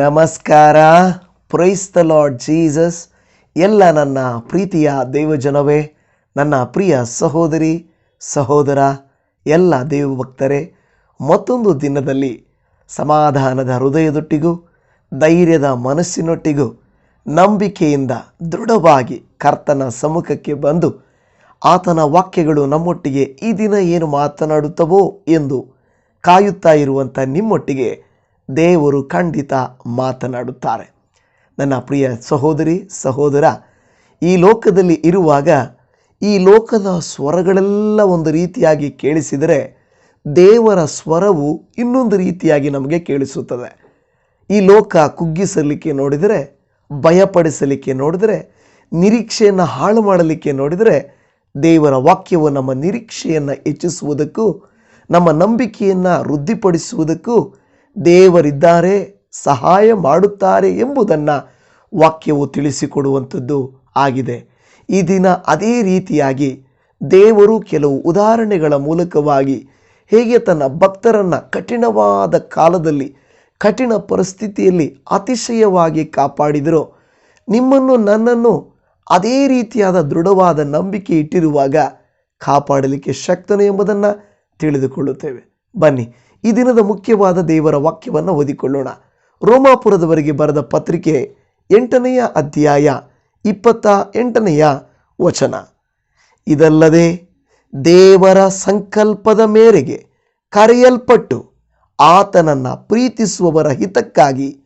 ನಮಸ್ಕಾರ. Praise the lord Jesus ಎಲ್ಲ ನನ್ನ ಪ್ರೀತಿಯ ದೇವಜನವೇ, ನನ್ನ ಪ್ರಿಯ ಸಹೋದರಿ, ಸಹೋದರ, ಎಲ್ಲ ದೇವಭಕ್ತರೇ, ಮತ್ತೊಂದು ದಿನದಲ್ಲಿ ಸಮಾಧಾನದ ಹೃದಯದೊಟ್ಟಿಗೂ, ಧೈರ್ಯದ ಮನಸ್ಸಿನೊಟ್ಟಿಗೂ, ನಂಬಿಕೆಯಿಂದ ದೃಢವಾಗಿ ಕರ್ತನ ಸಮ್ಮುಖಕ್ಕೆ ಬಂದು ಆತನ ವಾಕ್ಯಗಳು ನಮ್ಮೊಟ್ಟಿಗೆ ಈ ದಿನ ಏನು ಮಾತನಾಡುತ್ತವೋ ಎಂದು ಕಾಯುತ್ತಾ ಇರುವಂಥ ನಿಮ್ಮೊಟ್ಟಿಗೆ ದೇವರು ಖಂಡಿತ ಮಾತನಾಡುತ್ತಾರೆ. ನನ್ನ ಪ್ರಿಯ ಸಹೋದರಿ, ಸಹೋದರ, ಈ ಲೋಕದಲ್ಲಿ ಇರುವಾಗ, ಈ ಲೋಕದ ಸ್ವರಗಳೆಲ್ಲ ಒಂದು ರೀತಿಯಾಗಿ ಕೇಳಿಸಿದರೆ ದೇವರ ಸ್ವರವು ಇನ್ನೊಂದು ರೀತಿಯಾಗಿ ನಮಗೆ ಕೇಳಿಸುತ್ತದೆ. ಈ ಲೋಕ ಕುಗ್ಗಿಸಲಿಕ್ಕೆ ನೋಡಿದರೆ, ಭಯಪಡಿಸಲಿಕ್ಕೆ ನೋಡಿದರೆ, ನಿರೀಕ್ಷೆಯನ್ನು ಹಾಳು ಮಾಡಲಿಕ್ಕೆ ನೋಡಿದರೆ, ದೇವರ ವಾಕ್ಯವು ನಮ್ಮ ನಿರೀಕ್ಷೆಯನ್ನು ಹೆಚ್ಚಿಸುವುದಕ್ಕೂ, ನಮ್ಮ ನಂಬಿಕೆಯನ್ನು ವೃದ್ಧಿಪಡಿಸುವುದಕ್ಕೂ ದೇವರಿದ್ದಾರೆ, ಸಹಾಯ ಮಾಡುತ್ತಾರೆ ಎಂಬುದನ್ನು ವಾಕ್ಯವು ತಿಳಿಸಿಕೊಡುವಂಥದ್ದು ಆಗಿದೆ. ಈ ದಿನ ಅದೇ ರೀತಿಯಾಗಿ ದೇವರು ಕೆಲವು ಉದಾಹರಣೆಗಳ ಮೂಲಕವಾಗಿ ಹೇಗೆ ತನ್ನ ಭಕ್ತರನ್ನು ಕಠಿಣವಾದ ಕಾಲದಲ್ಲಿ, ಕಠಿಣ ಪರಿಸ್ಥಿತಿಯಲ್ಲಿ ಅತಿಶಯವಾಗಿ ಕಾಪಾಡಿದರು, ನಿಮ್ಮನ್ನು ನನ್ನನ್ನು ಅದೇ ರೀತಿಯಾದ ದೃಢವಾದ ನಂಬಿಕೆ ಇಟ್ಟಿರುವಾಗ ಕಾಪಾಡಲಿಕ್ಕೆ ಶಕ್ತನು ಎಂಬುದನ್ನು ತಿಳಿದುಕೊಳ್ಳುತ್ತೇವೆ. ಬನ್ನಿ ಈ ದಿನದ ಮುಖ್ಯವಾದ ದೇವರ ವಾಕ್ಯವನ್ನು ಓದಿಕೊಳ್ಳೋಣ. ರೋಮಾಪುರದವರೆಗೆ ಬರೆದ ಪತ್ರಿಕೆ ಎಂಟನೆಯ ಅಧ್ಯಾಯ ಇಪ್ಪತ್ತ ಎಂಟನೆಯ ವಚನ. ಇದಲ್ಲದೆ ದೇವರ ಸಂಕಲ್ಪದ ಮೇರೆಗೆ ಕರೆಯಲ್ಪಟ್ಟು ಆತನನ್ನು ಪ್ರೀತಿಸುವವರ ಹಿತಕ್ಕಾಗಿ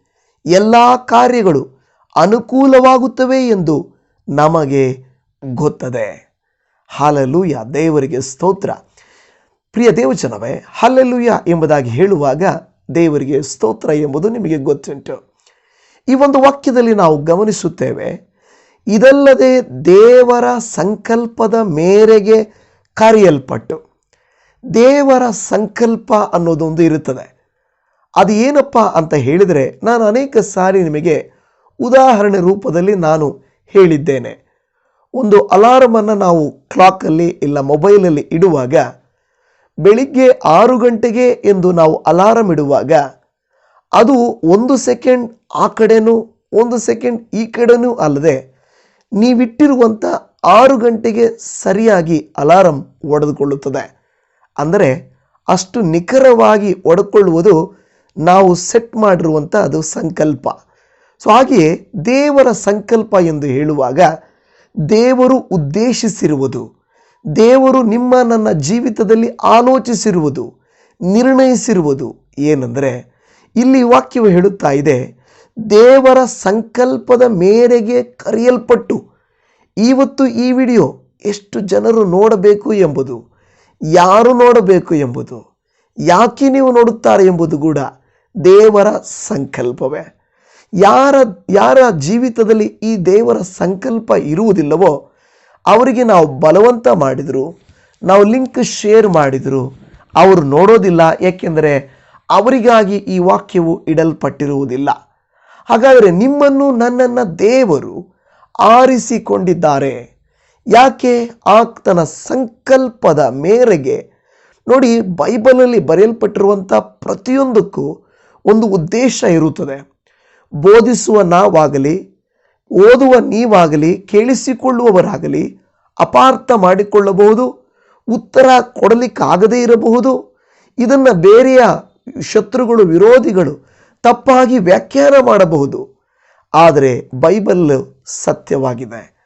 ಎಲ್ಲ ಕಾರ್ಯಗಳು ಅನುಕೂಲವಾಗುತ್ತವೆ ಎಂದು ನಮಗೆ ಗೊತ್ತದೆ. ಹಾಲಲೂಯ. ದೇವರಿಗೆ ಸ್ತೋತ್ರ. ಪ್ರಿಯ ದೇವಜನವೇ ಹಲ್ಲೆಲುಯ್ಯ ಎಂಬುದಾಗಿ ಹೇಳುವಾಗ ದೇವರಿಗೆ ಸ್ತೋತ್ರ ಎಂಬುದು ನಿಮಗೆ ಗೊತ್ತುಂಟು. ಈ ಒಂದು ವಾಕ್ಯದಲ್ಲಿ ನಾವು ಗಮನಿಸುತ್ತೇವೆ, ಇದಲ್ಲದೆ ದೇವರ ಸಂಕಲ್ಪದ ಮೇರೆಗೆ ಕರೆಯಲ್ಪಟ್ಟು, ದೇವರ ಸಂಕಲ್ಪ ಅನ್ನೋದೊಂದು ಇರುತ್ತದೆ. ಅದು ಏನಪ್ಪ ಅಂತ ಹೇಳಿದರೆ, ನಾನು ಅನೇಕ ಸಾರಿ ನಿಮಗೆ ಉದಾಹರಣೆ ರೂಪದಲ್ಲಿ ನಾನು ಹೇಳಿದ್ದೇನೆ. ಒಂದು ಅಲಾರಮನ್ನು ನಾವು ಕ್ಲಾಕಲ್ಲಿ ಇಲ್ಲ ಮೊಬೈಲಲ್ಲಿ ಇಡುವಾಗ ಬೆಳಿಗ್ಗೆ ಆರು ಗಂಟೆಗೆ ಎಂದು ನಾವು ಅಲಾರಂ ಇಡುವಾಗ ಅದು ಒಂದು ಸೆಕೆಂಡ್ ಆ ಕಡೆನೂ ಒಂದು ಸೆಕೆಂಡ್ ಈ ಕಡೆನೂ ಅಲ್ಲದೆ ನೀವಿಟ್ಟಿರುವಂಥ ಆರು ಗಂಟೆಗೆ ಸರಿಯಾಗಿ ಅಲಾರಂ ಒಡೆದುಕೊಳ್ಳುತ್ತದೆ. ಅಂದರೆ ಅಷ್ಟು ನಿಖರವಾಗಿ ಒಡ್ಕೊಳ್ಳುವುದು ನಾವು ಸೆಟ್ ಮಾಡಿರುವಂಥ ಅದು ಸಂಕಲ್ಪ. ಸೊ ಹಾಗೆಯೇ ದೇವರ ಸಂಕಲ್ಪ ಎಂದು ಹೇಳುವಾಗ ದೇವರು ಉದ್ದೇಶಿಸಿರುವುದು ದೇವರು ನಿಮ್ಮ ನನ್ನ ಜೀವಿತದಲ್ಲಿ ಆಲೋಚಿಸಿರುವುದು, ನಿರ್ಣಯಿಸಿರುವುದು ಏನೆಂದರೆ, ಇಲ್ಲಿ ವಾಕ್ಯವು ಹೇಳುತ್ತಾ ಇದೆ, ದೇವರ ಸಂಕಲ್ಪದ ಮೇರೆಗೆ ಕರೆಯಲ್ಪಟ್ಟು ಇವತ್ತು ಈ ವಿಡಿಯೋ ಎಷ್ಟು ಜನರು ನೋಡಬೇಕು ಎಂಬುದು, ಯಾರು ನೋಡಬೇಕು ಎಂಬುದು, ಯಾಕೆ ನೀವು ನೋಡುತ್ತಾರೆ ಎಂಬುದು ಕೂಡ ದೇವರ ಸಂಕಲ್ಪವೇ. ಯಾರ ಯಾರ ಜೀವಿತದಲ್ಲಿ ಈ ದೇವರ ಸಂಕಲ್ಪ ಇರುವುದಿಲ್ಲವೋ ಅವರಿಗೆ ನಾವು ಬಲವಂತ ಮಾಡಿದರು, ನಾವು ಲಿಂಕ್ ಶೇರ್ ಮಾಡಿದರು. ಅವರು ನೋಡೋದಿಲ್ಲ ಏಕೆಂದರೆ ಅವರಿಗಾಗಿ ಈ ವಾಕ್ಯವು ಇಡಲ್ಪಟ್ಟಿರುವುದಿಲ್ಲ. ಹಾಗಾದರೆ ನಿಮ್ಮನ್ನು ನನ್ನನ್ನು ದೇವರು ಆರಿಸಿಕೊಂಡಿದ್ದಾರೆ. ಯಾಕೆ? ಆತನ ಸಂಕಲ್ಪದ ಮೇರೆಗೆ. ನೋಡಿ, ಬೈಬಲಲ್ಲಿ ಬರೆಯಲ್ಪಟ್ಟಿರುವಂಥ ಪ್ರತಿಯೊಂದಕ್ಕೂ ಒಂದು ಉದ್ದೇಶ ಇರುತ್ತದೆ. ಬೋಧಿಸುವ ನಾವಾಗಲಿ ಓದುವ ನೀವಾಗಲಿ, ಕೇಳಿಸಿಕೊಳ್ಳುವವರಾಗಲಿ, ಅಪಾರ್ಥ ಮಾಡಿಕೊಳ್ಳಬಹುದು, ಉತ್ತರ ಕೊಡಲಿಕ್ಕಾಗದೇ ಇರಬಹುದು, ಇದನ್ನು ಬೇರೆಯ ಶತ್ರುಗಳು, ವಿರೋಧಿಗಳು ತಪ್ಪಾಗಿ ವ್ಯಾಖ್ಯಾನ ಮಾಡಬಹುದು. ಆದರೆ ಬೈಬಲ್ ಸತ್ಯವಾಗಿದೆ.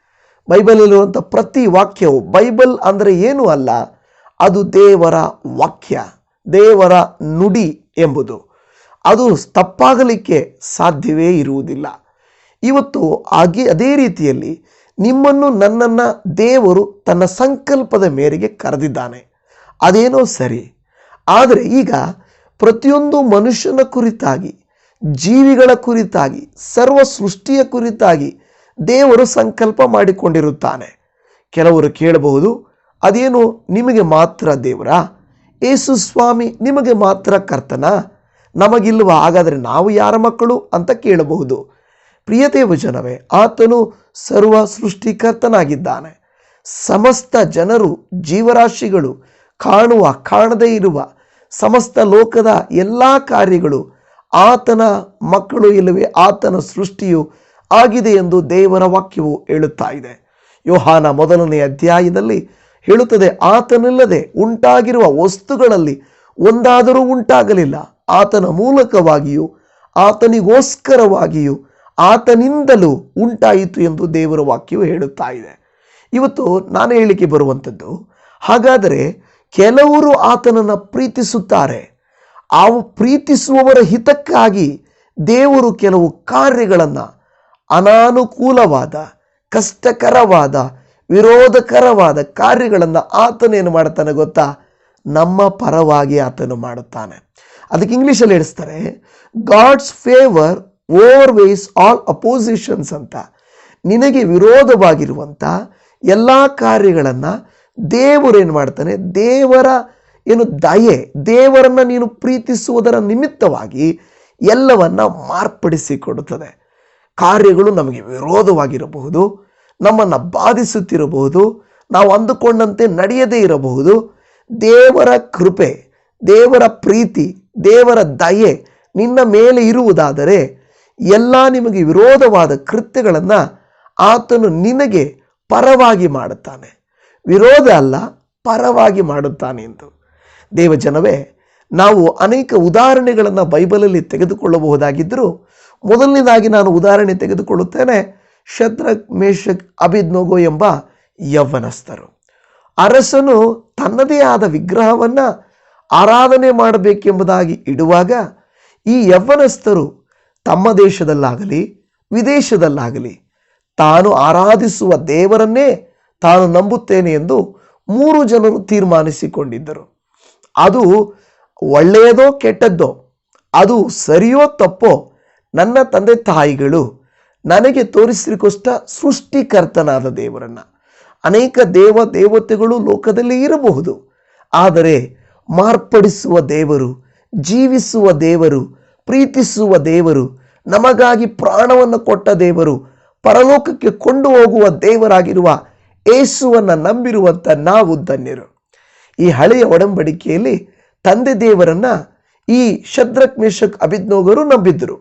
ಬೈಬಲಲ್ಲಿರುವಂಥ ಪ್ರತಿ ವಾಕ್ಯವು ಬೈಬಲ್ ಅಂದರೆ ಏನೂ ಅಲ್ಲ, ಅದು ದೇವರ ವಾಕ್ಯ, ದೇವರ ನುಡಿ ಎಂಬುದು. ಅದು ತಪ್ಪಾಗಲಿಕ್ಕೆ ಸಾಧ್ಯವೇ ಇರುವುದಿಲ್ಲ. ಇವತ್ತು ಹಾಗೆ ಅದೇ ರೀತಿಯಲ್ಲಿ ನಿಮ್ಮನ್ನು ನನ್ನನ್ನು ದೇವರು ತನ್ನ ಸಂಕಲ್ಪದ ಮೇರೆಗೆ ಕರೆದಿದ್ದಾನೆ. ಅದೇನೋ ಸರಿ. ಆದರೆ ಈಗ ಪ್ರತಿಯೊಂದು ಮನುಷ್ಯನ ಕುರಿತಾಗಿ, ಜೀವಿಗಳ ಕುರಿತಾಗಿ, ಸರ್ವ ಸೃಷ್ಟಿಯ ಕುರಿತಾಗಿ ದೇವರು ಸಂಕಲ್ಪ ಮಾಡಿಕೊಂಡಿರುತ್ತಾನೆ. ಕೆಲವರು ಕೇಳಬಹುದು, ಅದೇನು ನಿಮಗೆ ಮಾತ್ರ ದೇವರಾ? ಏಸು ಸ್ವಾಮಿ ನಿಮಗೆ ಮಾತ್ರ ಕರ್ತನ? ನಮಗಿಲ್ವ? ಹಾಗಾದರೆ ನಾವು ಯಾರ ಮಕ್ಕಳು ಅಂತ ಕೇಳಬಹುದು. ಜನವೇ, ಆತನು ಸರ್ವ ಸೃಷ್ಟಿಕರ್ತನಾಗಿದ್ದಾನೆ. ಸಮಸ್ತ ಜನರು, ಜೀವರಾಶಿಗಳು, ಕಾಣುವ, ಕಾಣದೇ ಇರುವ, ಸಮಸ್ತ ಲೋಕದ ಎಲ್ಲ ಕಾರ್ಯಗಳು ಆತನ ಮಕ್ಕಳು ಇಲ್ಲವೇ ಆತನ ಸೃಷ್ಟಿಯು ಆಗಿದೆ ಎಂದು ದೇವರ ವಾಕ್ಯವು ಹೇಳುತ್ತಾ ಇದೆ. ಯೋಹಾನ ಮೊದಲನೇ ಅಧ್ಯಾಯದಲ್ಲಿ ಹೇಳುತ್ತದೆ, ಆತನಿಲ್ಲದೆ ಉಂಟಾಗಿರುವ ವಸ್ತುಗಳಲ್ಲಿ ಒಂದಾದರೂ ಉಂಟಾಗಲಿಲ್ಲ. ಆತನ ಮೂಲಕವಾಗಿಯೂ, ಆತನಿಗೋಸ್ಕರವಾಗಿಯೂ ಆತನಿಂದಲೂ ಉಂಟಾಯಿತು ಎಂದು ದೇವರ ವಾಕ್ಯವು ಹೇಳುತ್ತಾ ಇದೆ. ಇವತ್ತು ನಾನು ಹೇಳಿಕೆ ಬರುವಂಥದ್ದು, ಹಾಗಾದರೆ ಕೆಲವರು ಆತನನ್ನು ಪ್ರೀತಿಸುತ್ತಾರೆ. ಆ ಪ್ರೀತಿಸುವವರ ಹಿತಕ್ಕಾಗಿ ದೇವರು ಕೆಲವು ಕಾರ್ಯಗಳನ್ನು ಅನಾನುಕೂಲವಾದ, ಕಷ್ಟಕರವಾದ, ವಿರೋಧಕರವಾದ ಕಾರ್ಯಗಳನ್ನು ಆತನೇನು ಮಾಡುತ್ತಾನೆ ಗೊತ್ತಾ? ನಮ್ಮ ಪರವಾಗಿ ಆತನು ಮಾಡುತ್ತಾನೆ. ಅದಕ್ಕೆ ಇಂಗ್ಲೀಷಲ್ಲಿ ಹೇಳಿಸ್ತಾರೆ God's favour over ways all oppositions ಅಂತ. ನಿನಗೆ ವಿರೋಧವಾಗಿರುವಂಥ ಎಲ್ಲ ಕಾರ್ಯಗಳನ್ನು ದೇವರು ಏನು ಮಾಡ್ತಾನೆ? ದೇವರ ಏನು ದಯೆ, ದೇವರನ್ನು ನೀನು ಪ್ರೀತಿಸುವುದರ ನಿಮಿತ್ತವಾಗಿ ಎಲ್ಲವನ್ನು ಮಾರ್ಪಡಿಸಿಕೊಡುತ್ತದೆ. ಕಾರ್ಯಗಳು ನಮಗೆ ವಿರೋಧವಾಗಿರಬಹುದು, ನಮ್ಮನ್ನು ಬಾಧಿಸುತ್ತಿರಬಹುದು, ನಾವು ಅಂದುಕೊಂಡಂತೆ ನಡೆಯದೇ ಇರಬಹುದು. ದೇವರ ಕೃಪೆ, ದೇವರ ಪ್ರೀತಿ, ದೇವರ ದಯೆ ನಿನ್ನ ಮೇಲೆ ಇರುವುದಾದರೆ ಎಲ್ಲ ನಿಮಗೆ ವಿರೋಧವಾದ ಕೃತ್ಯಗಳನ್ನು ಆತನು ನಿನಗೆ ಪರವಾಗಿ ಮಾಡುತ್ತಾನೆ. ವಿರೋಧ ಅಲ್ಲ, ಪರವಾಗಿ ಮಾಡುತ್ತಾನೆ ಎಂದು. ದೇವಜನವೇ, ನಾವು ಅನೇಕ ಉದಾಹರಣೆಗಳನ್ನು ಬೈಬಲಲ್ಲಿ ತೆಗೆದುಕೊಳ್ಳಬಹುದಾಗಿದ್ದರೂ ಮೊದಲನೇದಾಗಿ ನಾನು ಉದಾಹರಣೆ ತೆಗೆದುಕೊಳ್ಳುತ್ತೇನೆ ಶತ್ರಕ್ ಮೇಷಕ್ ಅಭಿದ್ನೋಗೋ ಎಂಬ ಯೌವನಸ್ಥರು. ಅರಸನು ತನ್ನದೇ ಆದ ವಿಗ್ರಹವನ್ನು ಆರಾಧನೆ ಮಾಡಬೇಕೆಂಬುದಾಗಿ ಇಡುವಾಗ ಈ ಯವ್ವನಸ್ಥರು ತಮ್ಮ ದೇಶದಲ್ಲಾಗಲಿ, ವಿದೇಶದಲ್ಲಾಗಲಿ, ತಾನು ಆರಾಧಿಸುವ ದೇವರನ್ನೇ ತಾನು ನಂಬುತ್ತೇನೆ ಎಂದು ಮೂರು ಜನರು ತೀರ್ಮಾನಿಸಿಕೊಂಡಿದ್ದರು. ಅದು ಒಳ್ಳೆಯದೋ ಕೆಟ್ಟದ್ದೋ, ಅದು ಸರಿಯೋ ತಪ್ಪೋ ನನ್ನ ತಂದೆ ತಾಯಿಗಳು ನನಗೆ ತೋರಿಸಲಿಕ್ಕೋಸ್ಕರ ಸೃಷ್ಟಿಕರ್ತನಾದ ದೇವರನ್ನ. ಅನೇಕ ದೇವ ದೇವತೆಗಳು ಲೋಕದಲ್ಲಿ ಇರಬಹುದು, ಆದರೆ ಮಾರ್ಪಡಿಸುವ ದೇವರು, ಜೀವಿಸುವ ದೇವರು ಪ್ರೀತಿಸುವ ದೇವರು, ನಮಗಾಗಿ ಪ್ರಾಣವನ್ನು ಕೊಟ್ಟ ದೇವರು, ಪರಲೋಕಕ್ಕೆ ಕೊಂಡು ಹೋಗುವ ದೇವರಾಗಿರುವ ಏಸುವನ್ನು ನಂಬಿರುವಂಥ ನಾವು ಧನ್ಯರು. ಈ ಹಳೆಯ ಒಡಂಬಡಿಕೆಯಲ್ಲಿ ತಂದೆ ದೇವರನ್ನ ಈ ಶದ್ರಕ್, ಮೇಷಕ್ ಅಭಿಜ್ಞೋಗರು ನಂಬಿದ್ದರು.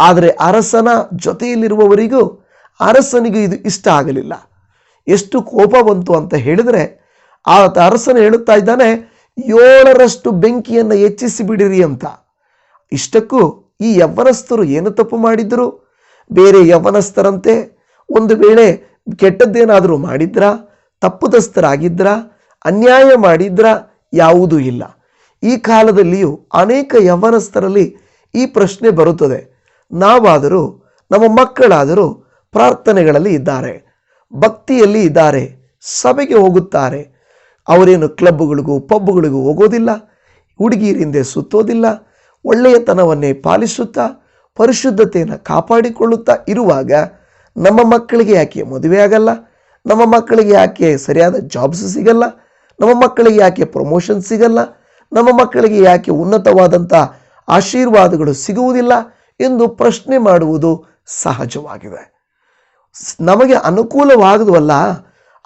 ಆದರೆ ಅರಸನ ಜೊತೆಯಲ್ಲಿರುವವರಿಗೂ ಅರಸನಿಗೂ ಇದು ಇಷ್ಟ ಆಗಲಿಲ್ಲ. ಎಷ್ಟು ಕೋಪ ಬಂತು ಅಂತ ಹೇಳಿದರೆ ಆ ಅರಸನು ಹೇಳುತ್ತಾ ಇದ್ದಾನೆ, ಏಳರಷ್ಟು ಬೆಂಕಿಯನ್ನು ಹೆಚ್ಚಿಸಿ ಬಿಡಿರಿ ಅಂತ. ಇಷ್ಟಕ್ಕೂ ಈ ಯವ್ವನಸ್ಥರು ಏನು ತಪ್ಪು ಮಾಡಿದ್ರು? ಬೇರೆ ಯವ್ವನಸ್ಥರಂತೆ ಒಂದು ವೇಳೆ ಕೆಟ್ಟದ್ದೇನಾದರೂ ಮಾಡಿದ್ರ? ತಪ್ಪುದಸ್ಥರಾಗಿದ್ರ ಅನ್ಯಾಯ ಮಾಡಿದ್ರ? ಯಾವುದೂ ಇಲ್ಲ. ಈ ಕಾಲದಲ್ಲಿಯೂ ಅನೇಕ ಯವ್ವನಸ್ಥರಲ್ಲಿ ಈ ಪ್ರಶ್ನೆ ಬರುತ್ತದೆ. ನಾವಾದರೂ, ನಮ್ಮ ಮಕ್ಕಳಾದರೂ ಪ್ರಾರ್ಥನೆಗಳಲ್ಲಿ ಇದ್ದಾರೆ. ಭಕ್ತಿಯಲ್ಲಿ ಇದ್ದಾರೆ. ಸಭೆಗೆ ಹೋಗುತ್ತಾರೆ. ಅವರೇನು ಕ್ಲಬ್ಗಳಿಗೂ ಪಬ್ಗಳಿಗೂ ಹೋಗೋದಿಲ್ಲ. ಹುಡುಗಿಯರಿಂದೆ ಸುತ್ತೋದಿಲ್ಲ. ಒಳ್ಳೆಯತನವನ್ನೇ ಪಾಲಿಸುತ್ತಾ, ಪರಿಶುದ್ಧತೆಯನ್ನು ಕಾಪಾಡಿಕೊಳ್ಳುತ್ತಾ ಇರುವಾಗ ನಮ್ಮ ಮಕ್ಕಳಿಗೆ ಯಾಕೆ ಮದುವೆ ಆಗಲ್ಲ? ನಮ್ಮ ಮಕ್ಕಳಿಗೆ ಯಾಕೆ ಸರಿಯಾದ ಜಾಬ್ಸ್ ಸಿಗಲ್ಲ? ನಮ್ಮ ಮಕ್ಕಳಿಗೆ ಯಾಕೆ ಪ್ರಮೋಷನ್ ಸಿಗಲ್ಲ? ನಮ್ಮ ಮಕ್ಕಳಿಗೆ ಯಾಕೆ ಉನ್ನತವಾದಂಥ ಆಶೀರ್ವಾದಗಳು ಸಿಗುವುದಿಲ್ಲ ಎಂದು ಪ್ರಶ್ನೆ ಮಾಡುವುದು ಸಹಜವಾಗಿದೆ. ನಮಗೆ ಅನುಕೂಲವಾಗದುವಲ್ಲ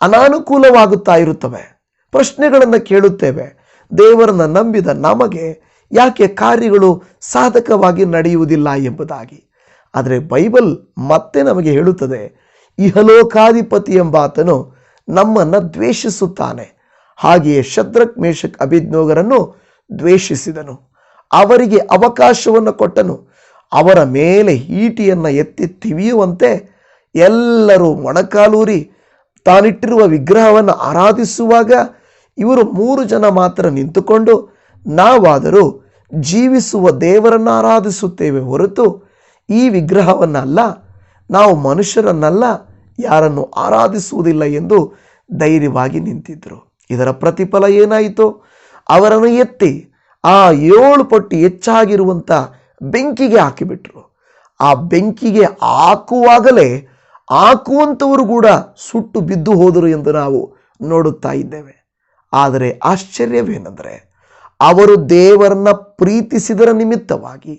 ಅನಾನುಕೂಲವಾಗುತ್ತಾ ಇರುತ್ತವೆ. ಪ್ರಶ್ನೆಗಳನ್ನು ಕೇಳುತ್ತೇವೆ. ದೇವರನ್ನು ನಂಬಿದ ನಮಗೆ ಯಾಕೆ ಕಾರ್ಯಗಳು ಸಾಧಕವಾಗಿ ನಡೆಯುವುದಿಲ್ಲ ಎಂಬುದಾಗಿ. ಆದರೆ ಬೈಬಲ್ ಮತ್ತೆ ನಮಗೆ ಹೇಳುತ್ತದೆ, ಇಹಲೋಕಾಧಿಪತಿ ಎಂಬಾತನು ನಮ್ಮನ್ನು ದ್ವೇಷಿಸುತ್ತಾನೆ. ಹಾಗೆಯೇ ಶದ್ರಕ್ ಮೇಷಕ್ ಅಭಿಜ್ಞೋಗರನ್ನು ದ್ವೇಷಿಸಿದನು. ಅವರಿಗೆ ಅವಕಾಶವನ್ನು ಕೊಟ್ಟನು. ಅವರ ಮೇಲೆ ಈಟಿಯನ್ನು ಎತ್ತಿ ತಿವಿಯುವಂತೆ ಎಲ್ಲರೂ ಮೊಣಕಾಲೂರಿ ತಾನಿಟ್ಟಿರುವ ವಿಗ್ರಹವನ್ನು ಆರಾಧಿಸುವಾಗ ಇವರು ಮೂರು ಜನ ಮಾತ್ರ ನಿಂತುಕೊಂಡು ನಾವಾದರೂ ಜೀವಿಸುವ ದೇವರನ್ನು ಆರಾಧಿಸುತ್ತೇವೆ ಹೊರತು ಈ ವಿಗ್ರಹವನ್ನಲ್ಲ, ನಾವು ಮನುಷ್ಯರನ್ನಲ್ಲ, ಯಾರನ್ನು ಆರಾಧಿಸುವುದಿಲ್ಲ ಎಂದು ಧೈರ್ಯವಾಗಿ ನಿಂತಿದ್ದರು. ಇದರ ಪ್ರತಿಫಲ ಏನಾಯಿತು? ಅವರನ್ನು ಎತ್ತಿ ಆ ಏಳು ಪಟ್ಟು ಹೆಚ್ಚಾಗಿರುವಂಥ ಬೆಂಕಿಗೆ ಹಾಕಿಬಿಟ್ರು. ಆ ಬೆಂಕಿಗೆ ಹಾಕುವಾಗಲೇ ಹಾಕುವಂಥವರು ಕೂಡ ಸುಟ್ಟು ಬಿದ್ದು ಹೋದರು ಎಂದು ನಾವು ನೋಡುತ್ತಾ ಇದ್ದೇವೆ. ಆದರೆ ಆಶ್ಚರ್ಯವೇನೆಂದರೆ ಅವರು ದೇವರನ್ನ ಪ್ರೀತಿಸಿದರ ನಿಮಿತ್ತವಾಗಿ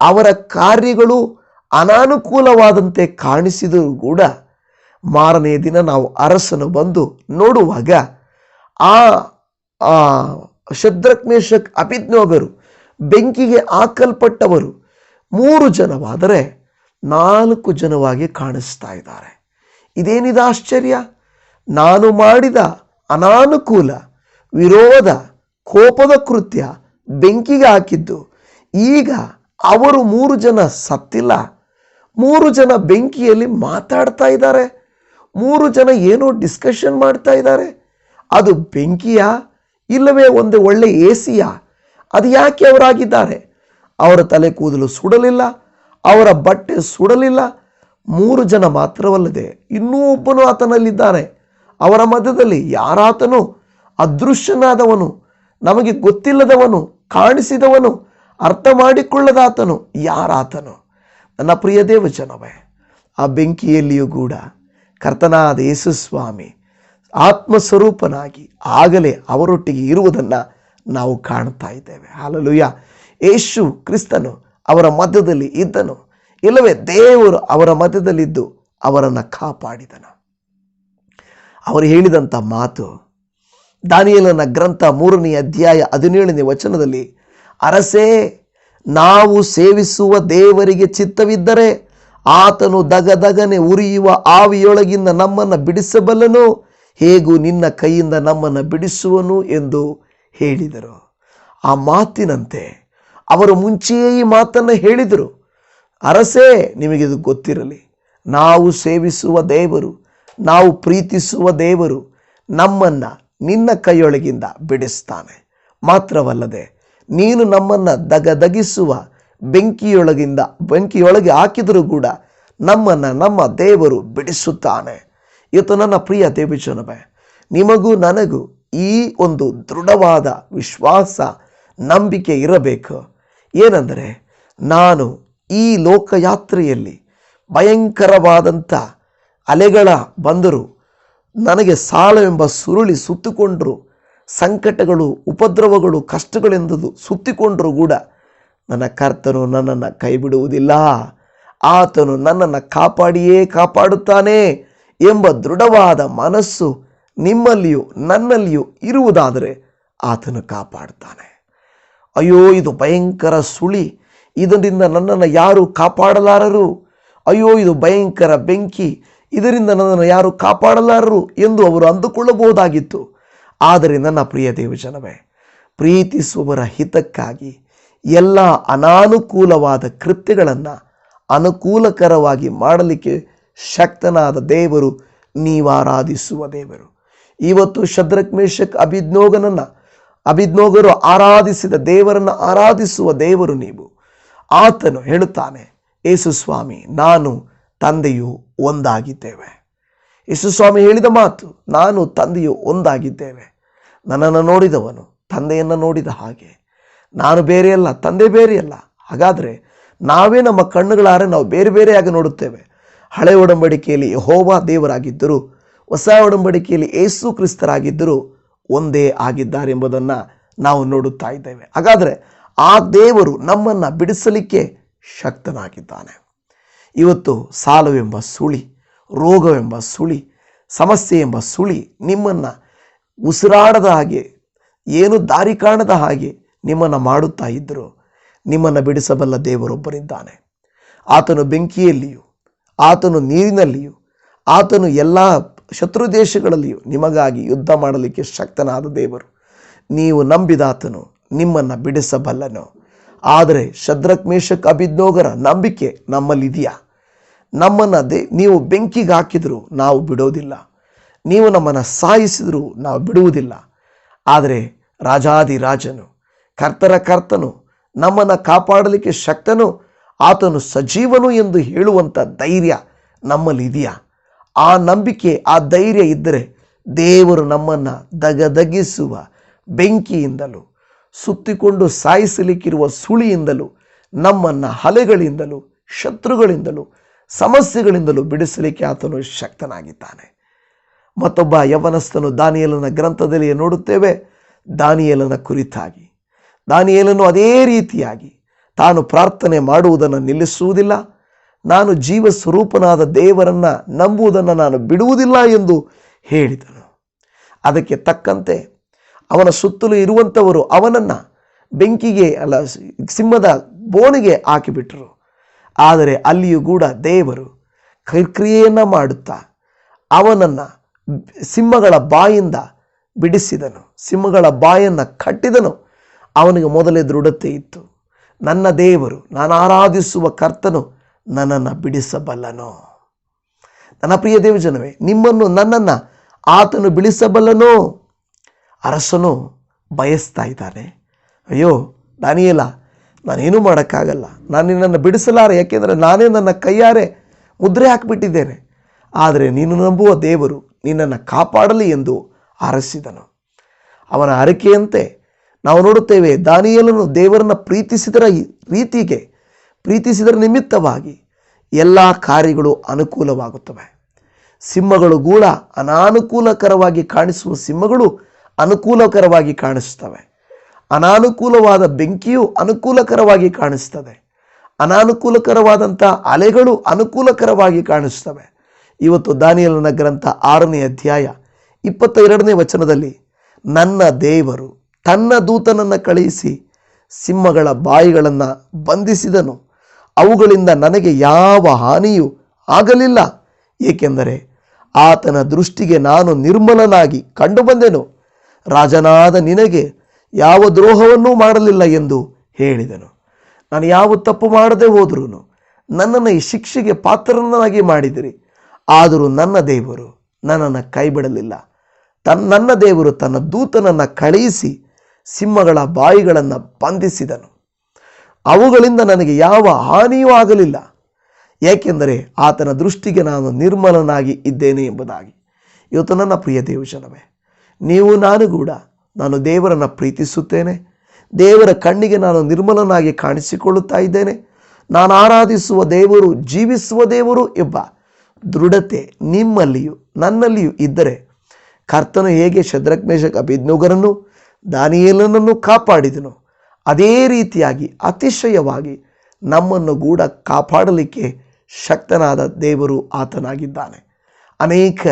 ಅವರ ಕಾರ್ಯಗಳು ಅನಾನುಕೂಲವಾದಂತೆ ಕಾಣಿಸಿದರೂ ಕೂಡ ಮಾರನೇ ದಿನ ನಾವು ಅರಸನು ಬಂದು ನೋಡುವಾಗ ಆ ಶದ್ರಕ್ಮೇಶಕ್ ಶದ್ರಕ್ ಅಭಿಜ್ಞೋಗರು ಬೆಂಕಿಗೆ ಹಾಕಲ್ಪಟ್ಟವರು ಮೂರು ಜನವಾದರೆ ನಾಲ್ಕು ಜನವಾಗಿ ಕಾಣಿಸ್ತಾ ಇದ್ದಾರೆ. ಇದೇನಿದೆ ಆಶ್ಚರ್ಯ? ನಾನು ಮಾಡಿದ ಅನಾನುಕೂಲ, ವಿರೋಧ ಕೋಪದ ಕೃತ್ಯ ಬೆಂಕಿಗೆ ಹಾಕಿದ್ದು. ಈಗ ಅವರು ಮೂರು ಜನ ಸತ್ತಿಲ್ಲ. ಮೂರು ಜನ ಬೆಂಕಿಯಲ್ಲಿ ಮಾತಾಡ್ತಾ ಇದ್ದಾರೆ. ಮೂರು ಜನ ಏನೋ ಡಿಸ್ಕಷನ್ ಮಾಡ್ತಾ ಇದ್ದಾರೆ. ಅದು ಬೆಂಕಿಯ ಇಲ್ಲವೇ ಒಂದು ಒಳ್ಳೆ ಸಿಯಾ ಅದು ಯಾಕೆ ಅವರಾಗಿದ್ದಾರೆ? ಅವರ ತಲೆ ಕೂದಲು ಸುಡಲಿಲ್ಲ. ಅವರ ಬಟ್ಟೆ ಸುಡಲಿಲ್ಲ. ಮೂರು ಜನ ಮಾತ್ರವಲ್ಲದೆ ಇನ್ನೂ ಒಬ್ಬನು ಆತನಲ್ಲಿದ್ದಾನೆ. ಅವರ ಮಧ್ಯದಲ್ಲಿ ಯಾರಾತನು? ಅದೃಶ್ಯನಾದವನು. ನಮಗೆ ಗೊತ್ತಿಲ್ಲದವನು, ಕಾಣಿಸಿದವನು ಅರ್ಥ ಮಾಡಿಕೊಳ್ಳದಾತನು ಯಾರಾತನು? ನನ್ನ ಪ್ರಿಯ ದೇವಜನವೇ, ಆ ಬೆಂಕಿಯಲ್ಲಿಯೂ ಕೂಡ ಕರ್ತನಾದ ಯೇಸುಸ್ವಾಮಿ ಆತ್ಮಸ್ವರೂಪನಾಗಿ ಆಗಲೇ ಅವರೊಟ್ಟಿಗೆ ಇರುವುದನ್ನು ನಾವು ಕಾಣ್ತಾ ಇದ್ದೇವೆ. ಹಾಲಲುಯ್ಯ ಯೇಸು ಕ್ರಿಸ್ತನು ಅವರ ಮಧ್ಯದಲ್ಲಿ ಇದ್ದನು. ಇಲ್ಲವೇ, ದೇವರು ಅವರ ಮಧ್ಯದಲ್ಲಿದ್ದು ಅವರನ್ನು ಕಾಪಾಡಿದನು. ಅವರು ಹೇಳಿದಂಥ ಮಾತು ದಾನಿಯಲನ ಗ್ರಂಥ ಮೂರನೇ ಅಧ್ಯಾಯ ಹದಿನೇಳನೇ ವಚನದಲ್ಲಿ, ಅರಸೇ, ನಾವು ಸೇವಿಸುವ ದೇವರಿಗೆ ಚಿತ್ತವಿದ್ದರೆ ಆತನು ದಗದಗನೆ ಉರಿಯುವ ಆವಿಯೊಳಗಿಂದ ನಮ್ಮನ್ನು ಬಿಡಿಸಬಲ್ಲನು, ಹೇಗೂ ನಿನ್ನ ಕೈಯಿಂದ ನಮ್ಮನ್ನು ಬಿಡಿಸುವನು ಎಂದು ಹೇಳಿದರು. ಆ ಮಾತಿನಂತೆ ಅವರು ಮುಂಚೆಯೇ ಈ ಮಾತನ್ನು ಹೇಳಿದರು. ಅರಸೇ ನಿಮಗಿದು ಗೊತ್ತಿರಲಿ, ನಾವು ಸೇವಿಸುವ ದೇವರು, ನಾವು ಪ್ರೀತಿಸುವ ದೇವರು ನಮ್ಮನ್ನು ನಿನ್ನ ಕೈಯೊಳಗಿಂದ ಬಿಡಿಸ್ತಾನೆ. ಮಾತ್ರವಲ್ಲದೆ ನೀನು ನಮ್ಮನ್ನು ದಗದಗಿಸುವ ಬೆಂಕಿಯೊಳಗಿಂದ, ಬೆಂಕಿಯೊಳಗೆ ಹಾಕಿದರೂ ಕೂಡ ನಮ್ಮನ್ನು ನಮ್ಮ ದೇವರು ಬಿಡಿಸುತ್ತಾನೆ. ಇವತ್ತು ನನ್ನ ಪ್ರಿಯ ದೇವಿಜನವೇ, ನಿಮಗೂ ನನಗೂ ಈ ಒಂದು ದೃಢವಾದ ವಿಶ್ವಾಸ, ನಂಬಿಕೆ ಇರಬೇಕು. ಏನೆಂದರೆ ನಾನು ಈ ಲೋಕಯಾತ್ರೆಯಲ್ಲಿ ಭಯಂಕರವಾದಂಥ ಅಲೆಗಳ ಬಂದರು ನನಗೆ ಸಾಲವೆಂಬ ಸುರುಳಿ ಸುತ್ತಿಕೊಂಡರು. ಸಂಕಟಗಳು, ಉಪದ್ರವಗಳು, ಕಷ್ಟಗಳೆಂದದು ಸುತ್ತಿಕೊಂಡರೂ ಕೂಡ. ನನ್ನ ಕರ್ತನು ನನ್ನನ್ನು ಕೈ ಬಿಡುವುದಿಲ್ಲ ಆತನು ನನ್ನನ್ನು ಕಾಪಾಡಿಯೇ ಕಾಪಾಡುತ್ತಾನೆ ಎಂಬ ದೃಢವಾದ ಮನಸ್ಸು ನಿಮ್ಮಲ್ಲಿಯೂ ನನ್ನಲ್ಲಿಯೂ ಇರುವುದಾದರೆ ಆತನು ಕಾಪಾಡುತ್ತಾನೆ. ಅಯ್ಯೋ, ಇದು ಭಯಂಕರ ಸುಳಿ. ಇದರಿಂದ ನನ್ನನ್ನು ಯಾರು ಕಾಪಾಡಲಾರರು. ಅಯ್ಯೋ, ಇದು ಭಯಂಕರ ಬೆಂಕಿ. ಇದರಿಂದ ನನ್ನನ್ನು ಯಾರು ಕಾಪಾಡಲಾರರು ಎಂದು ಅವರು ಅಂದುಕೊಳ್ಳಬಹುದಾಗಿತ್ತು. ಆದರೆ ನನ್ನ ಪ್ರಿಯ ದೇವಜನವೇ, ಪ್ರೀತಿಸುವವರ ಹಿತಕ್ಕಾಗಿ ಎಲ್ಲ ಅನಾನುಕೂಲವಾದ ಕೃತ್ಯಗಳನ್ನು ಅನುಕೂಲಕರವಾಗಿ ಮಾಡಲಿಕ್ಕೆ ಶಕ್ತನಾದ ದೇವರು ನೀವಾರಾಧಿಸುವ ದೇವರು. ಇವತ್ತು ಶದ್ರಕ್ ಮೇಷಕ್ ಅಭಿಜ್ಞೋಗನನ್ನು, ಅಭಿಜ್ಞೋಗರು ಆರಾಧಿಸಿದ ದೇವರನ್ನು ಆರಾಧಿಸುವ ದೇವರು ನೀವು. ಆತನು ಹೇಳುತ್ತಾನೆ ಯೇಸುಸ್ವಾಮಿ ನಾನು ತಂದೆಯು ಒಂದಾಗಿದ್ದೇವೆ. ಯೇಸು ಸ್ವಾಮಿ ಹೇಳಿದ ಮಾತು, ನಾನು ತಂದೆಯು ಒಂದಾಗಿದ್ದೇವೆ. ನನ್ನನ್ನು ನೋಡಿದವನು ತಂದೆಯನ್ನು ನೋಡಿದ ಹಾಗೆ. ನಾನು ಬೇರೆಯಲ್ಲ, ತಂದೆ ಬೇರೆಯಲ್ಲ. ಹಾಗಾದರೆ ನಾವೇ ನಮ್ಮ ಕಣ್ಣುಗಳಾರೆ ನಾವು ಬೇರೆ ಬೇರೆಯಾಗಿ ನೋಡುತ್ತೇವೆ. ಹಳೆ ಒಡಂಬಡಿಕೆಯಲ್ಲಿ ಯಹೋವಾ ದೇವರಾಗಿದ್ದರು, ಹೊಸ ಒಡಂಬಡಿಕೆಯಲ್ಲಿ ಏಸು ಕ್ರಿಸ್ತರಾಗಿದ್ದರು ಒಂದೇ ಆಗಿದ್ದಾರೆ ಎಂಬುದನ್ನು ನಾವು ನೋಡುತ್ತಾ ಇದ್ದೇವೆ. ಹಾಗಾದರೆ ಆ ದೇವರು ನಮ್ಮನ್ನು ಬಿಡಿಸಲಿಕ್ಕೆ ಶಕ್ತನಾಗಿದ್ದಾನೆ. ಇವತ್ತು ಸಾಲವೆಂಬ ಸುಳಿ, ರೋಗವೆಂಬ ಸುಳಿ ಸಮಸ್ಯೆ ಎಂಬ ಸುಳಿ ನಿಮ್ಮನ್ನು ಉಸಿರಾಡದ ಹಾಗೆ, ಏನು ದಾರಿ ಕಾಣದ ಹಾಗೆ ನಿಮ್ಮನ್ನು ಮಾಡುತ್ತಾ ಇದ್ದರು ನಿಮ್ಮನ್ನು ಬಿಡಿಸಬಲ್ಲ ದೇವರೊಬ್ಬರಿದ್ದಾನೆ. ಆತನು ಬೆಂಕಿಯಲ್ಲಿಯೂ, ಆತನು ನೀರಿನಲ್ಲಿಯೂ, ಆತನು ಎಲ್ಲ ಶತ್ರು ದೇಶಗಳಲ್ಲಿಯೂ ನಿಮಗಾಗಿ ಯುದ್ಧ ಮಾಡಲಿಕ್ಕೆ ಶಕ್ತನಾದ ದೇವರು. ನೀವು ನಂಬಿದಾತನು, ನಿಮ್ಮನ್ನು ಬಿಡಿಸಬಲ್ಲನು. ಆದರೆ ಶದ್ರಕ್ಮೇಶಕ್ ಅಭಿಜ್ಞೋಗರ ನಂಬಿಕೆ ನಮ್ಮಲ್ಲಿದೆಯಾ? ನಮ್ಮನ್ನು ದೇ ನೀವು ಬೆಂಕಿಗೆ ಹಾಕಿದರೂ ನಾವು ಬಿಡೋದಿಲ್ಲ. ನೀವು ನಮ್ಮನ್ನು ಸಾಯಿಸಿದರೂ ನಾವು ಬಿಡುವುದಿಲ್ಲ. ಆದರೆ ರಾಜಾದಿ ರಾಜನು ಕರ್ತರ ಕರ್ತನು, ನಮ್ಮನ್ನು ಕಾಪಾಡಲಿಕ್ಕೆ ಶಕ್ತನು, ಆತನು ಸಜೀವನು ಎಂದು ಹೇಳುವಂಥ ಧೈರ್ಯ ನಮ್ಮಲ್ಲಿ ಇದೆಯಾ? ಆ ನಂಬಿಕೆ, ಆ ಧೈರ್ಯ ಇದ್ದರೆ ದೇವರು ನಮ್ಮನ್ನು ದಗದಗಿಸುವ ಬೆಂಕಿಯಿಂದಲೂ, ಸುತ್ತಿಕೊಂಡು ಸಾಯಿಸಲಿಕ್ಕಿರುವ ಸುಳಿಯಿಂದಲೂ, ನಮ್ಮನ್ನು ಹಲೆಗಳಿಂದಲೂ, ಶತ್ರುಗಳಿಂದಲೂ ಸಮಸ್ಯೆಗಳಿಂದಲೂ ಬಿಡಿಸಲಿಕ್ಕೆ ಆತನು ಶಕ್ತನಾಗಿದ್ದಾನೆ. ಮತ್ತೊಬ್ಬ ಯವನಸ್ಥನು ದಾನಿಯಲನ ಗ್ರಂಥದಲ್ಲಿ ನೋಡುತ್ತೇವೆ, ದಾನಿಯಲನ ಕುರಿತಾಗಿ. ದಾನಿಯಲನು ಅದೇ ರೀತಿಯಾಗಿ ತಾನು ಪ್ರಾರ್ಥನೆ ಮಾಡುವುದನ್ನು ನಿಲ್ಲಿಸುವುದಿಲ್ಲ, ನಾನು ಜೀವ ಸ್ವರೂಪನಾದ ದೇವರನ್ನು ನಂಬುವುದನ್ನು ನಾನು ಬಿಡುವುದಿಲ್ಲ ಎಂದು ಹೇಳಿದನು. ಅದಕ್ಕೆ ತಕ್ಕಂತೆ ಅವನ ಸುತ್ತಲೂ ಇರುವಂಥವರು ಅವನನ್ನು ಬೆಂಕಿಗೆ ಅಲ್ಲ, ಸಿಂಹದ ಬೋನಿಗೆ ಹಾಕಿಬಿಟ್ಟರು ಆದರೆ ಅಲ್ಲಿಯೂ ಕೂಡ ದೇವರು ಕ್ರಿಯೆಯನ್ನು ಮಾಡುತ್ತಾ ಅವನನ್ನು ಸಿಂಹಗಳ ಬಾಯಿಂದ ಬಿಡಿಸಿದನು. ಸಿಂಹಗಳ ಬಾಯನ್ನು ಕಟ್ಟಿದನು. ಅವನಿಗೆ ಮೊದಲೇ ದೃಢತೆ ಇತ್ತು. ನನ್ನ ದೇವರು, ನಾನು ಆರಾಧಿಸುವ ಕರ್ತನು ನನ್ನನ್ನು ಬಿಡಿಸಬಲ್ಲನು. ನನ್ನ ಪ್ರಿಯ ದೇವಜನವೇ ನಿಮ್ಮನ್ನು ನನ್ನನ್ನು ಆತನು ಬಿಡಿಸಬಲ್ಲನೋ. ಅರಸನು ಬಯಸ್ತಾ ಇದ್ದಾನೆ. ಅಯ್ಯೋ ದಾನಿಯಲ್ಲ ನಾನೇನು ಮಾಡೋಕ್ಕಾಗಲ್ಲ. ನಾನು ನಿನ್ನನ್ನು ಬಿಡಿಸಲಾರೆ, ಯಾಕೆಂದರೆ ನಾನೇ ನನ್ನ ಕೈಯಾರೆ ಮುದ್ರೆ ಹಾಕಿಬಿಟ್ಟಿದ್ದೇನೆ. ಆದರೆ ನೀನು ನಂಬುವ ದೇವರು ನಿನ್ನನ್ನು ಕಾಪಾಡಲಿ ಎಂದು ಆರಸಿದನು. ಅವನ ಅರಿಕೆಯಂತೆ ನಾವು ನೋಡುತ್ತೇವೆ, ದಾನಿಯಲನು ದೇವರನ್ನು ಪ್ರೀತಿಸಿದರ ರೀತಿಗೆ, ಪ್ರೀತಿಸಿದರ ನಿಮಿತ್ತವಾಗಿ ಎಲ್ಲ ಕಾರ್ಯಗಳು ಅನುಕೂಲವಾಗುತ್ತವೆ. ಸಿಂಹಗಳು ಗೂಳ ಅನಾನುಕೂಲಕರವಾಗಿ ಕಾಣಿಸುವ ಸಿಂಹಗಳು ಅನುಕೂಲಕರವಾಗಿ ಕಾಣಿಸ್ತವೆ ಅನಾನುಕೂಲವಾದ ಬೆಂಕಿಯು ಅನುಕೂಲಕರವಾಗಿ ಕಾಣಿಸ್ತದೆ. ಅನಾನುಕೂಲಕರವಾದಂಥ ಅಲೆಗಳು ಅನುಕೂಲಕರವಾಗಿ ಕಾಣಿಸ್ತವೆ. ಇವತ್ತು ದಾನಿಯಲನ ಗ್ರಂಥ ಆರನೇ ಅಧ್ಯಾಯ ಇಪ್ಪತ್ತ ಎರಡನೇ ವಚನದಲ್ಲಿ, ನನ್ನ ದೇವರು ತನ್ನ ದೂತನನ್ನು ಕಳುಹಿಸಿ ಸಿಂಹಗಳ ಬಾಯಿಗಳನ್ನು ಬಂಧಿಸಿದನು. ಅವುಗಳಿಂದ ನನಗೆ ಯಾವ ಹಾನಿಯೂ ಆಗಲಿಲ್ಲ. ಏಕೆಂದರೆ ಆತನ ದೃಷ್ಟಿಗೆ ನಾನು ನಿರ್ಮಲನಾಗಿ ಕಂಡುಬಂದೆನು. ರಾಜನಾದ ನಿನಗೆ ಯಾವ ದ್ರೋಹವನ್ನೂ ಮಾಡಲಿಲ್ಲ ಎಂದು ಹೇಳಿದನು. ನಾನು ಯಾವ ತಪ್ಪು ಮಾಡದೆ ಹೋದ್ರೂ ನನ್ನನ್ನು ಈ ಶಿಕ್ಷೆಗೆ ಪಾತ್ರನನ್ನಾಗಿ ಮಾಡಿದಿರಿ. ಆದರೂ ನನ್ನ ದೇವರು ನನ್ನನ್ನು ಕೈಬಿಡಲಿಲ್ಲ. ತನ್ನ ನನ್ನ ದೇವರು ತನ್ನ ದೂತನನ್ನು ಕಳುಹಿಸಿ ಸಿಂಹಗಳ ಬಾಯಿಗಳನ್ನು ಬಂಧಿಸಿದನು. ಅವುಗಳಿಂದ ನನಗೆ ಯಾವ ಹಾನಿಯೂ ಆಗಲಿಲ್ಲ. ಏಕೆಂದರೆ ಆತನ ದೃಷ್ಟಿಗೆ ನಾನು ನಿರ್ಮಲನಾಗಿ ಇದ್ದೇನೆ ಎಂಬುದಾಗಿ. ಇವತ್ತು ನನ್ನ ಪ್ರಿಯ ದೇವಜನವೇ, ನೀವು, ನಾನು ಕೂಡ ನಾನು ದೇವರನ್ನು ಪ್ರೀತಿಸುತ್ತೇನೆ. ದೇವರ ಕಣ್ಣಿಗೆ ನಾನು ನಿರ್ಮಲನಾಗಿ ಕಾಣಿಸಿಕೊಳ್ಳುತ್ತಾ ಇದ್ದೇನೆ. ನಾನು ಆರಾಧಿಸುವ ದೇವರು, ಜೀವಿಸುವ ದೇವರು ಎಂಬ ದೃಢತೆ ನಿಮ್ಮಲ್ಲಿಯೂ ನನ್ನಲ್ಲಿಯೂ ಇದ್ದರೆ ಕರ್ತನು ಹೇಗೆ ಶದ್ರಕ್ಮೇಶಕ್ ಅಭಿಜ್ಞೋಗರನ್ನು ದಾನಿಯೇಲನನ್ನು ಕಾಪಾಡಿದನು? ಅದೇ ರೀತಿಯಾಗಿ ಅತಿಶಯವಾಗಿ ನಮ್ಮನ್ನು ಕೂಡ ಕಾಪಾಡಲಿಕ್ಕೆ ಶಕ್ತನಾದ ದೇವರು ಆತನಾಗಿದ್ದಾನೆ. ಅನೇಕ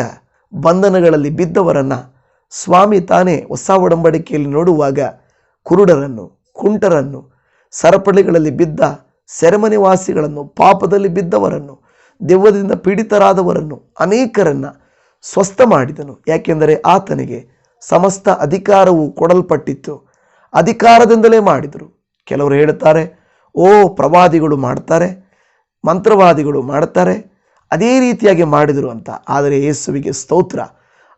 ಬಂಧನಗಳಲ್ಲಿ ಬಿದ್ದವರನ್ನು ಸ್ವಾಮಿ ತಾನೇ ಹೊಸ ಒಡಂಬಡಿಕೆಯಲ್ಲಿ ನೋಡುವಾಗ ಕುರುಡರನ್ನು, ಕುಂಟರನ್ನು, ಸರಪಳಿಗಳಲ್ಲಿ ಬಿದ್ದ ಸೆರೆಮನಿವಾಸಿಗಳನ್ನು, ಪಾಪದಲ್ಲಿ ಬಿದ್ದವರನ್ನು, ದೆವ್ವದಿಂದ ಪೀಡಿತರಾದವರನ್ನು ಅನೇಕರನ್ನು ಸ್ವಸ್ಥ ಮಾಡಿದನು. ಯಾಕೆಂದರೆ ಆತನಿಗೆ ಸಮಸ್ತ ಅಧಿಕಾರವು ಕೊಡಲ್ಪಟ್ಟಿತ್ತು. ಅಧಿಕಾರದಿಂದಲೇ ಮಾಡಿದರು. ಕೆಲವರು ಹೇಳುತ್ತಾರೆ, ಓ, ಪ್ರವಾದಿಗಳು ಮಾಡ್ತಾರೆ, ಮಂತ್ರವಾದಿಗಳು ಮಾಡ್ತಾರೆ, ಅದೇ ರೀತಿಯಾಗಿ ಮಾಡಿದರು ಅಂತ. ಆದರೆ ಯೇಸುವಿಗೆ ಸ್ತೋತ್ರ.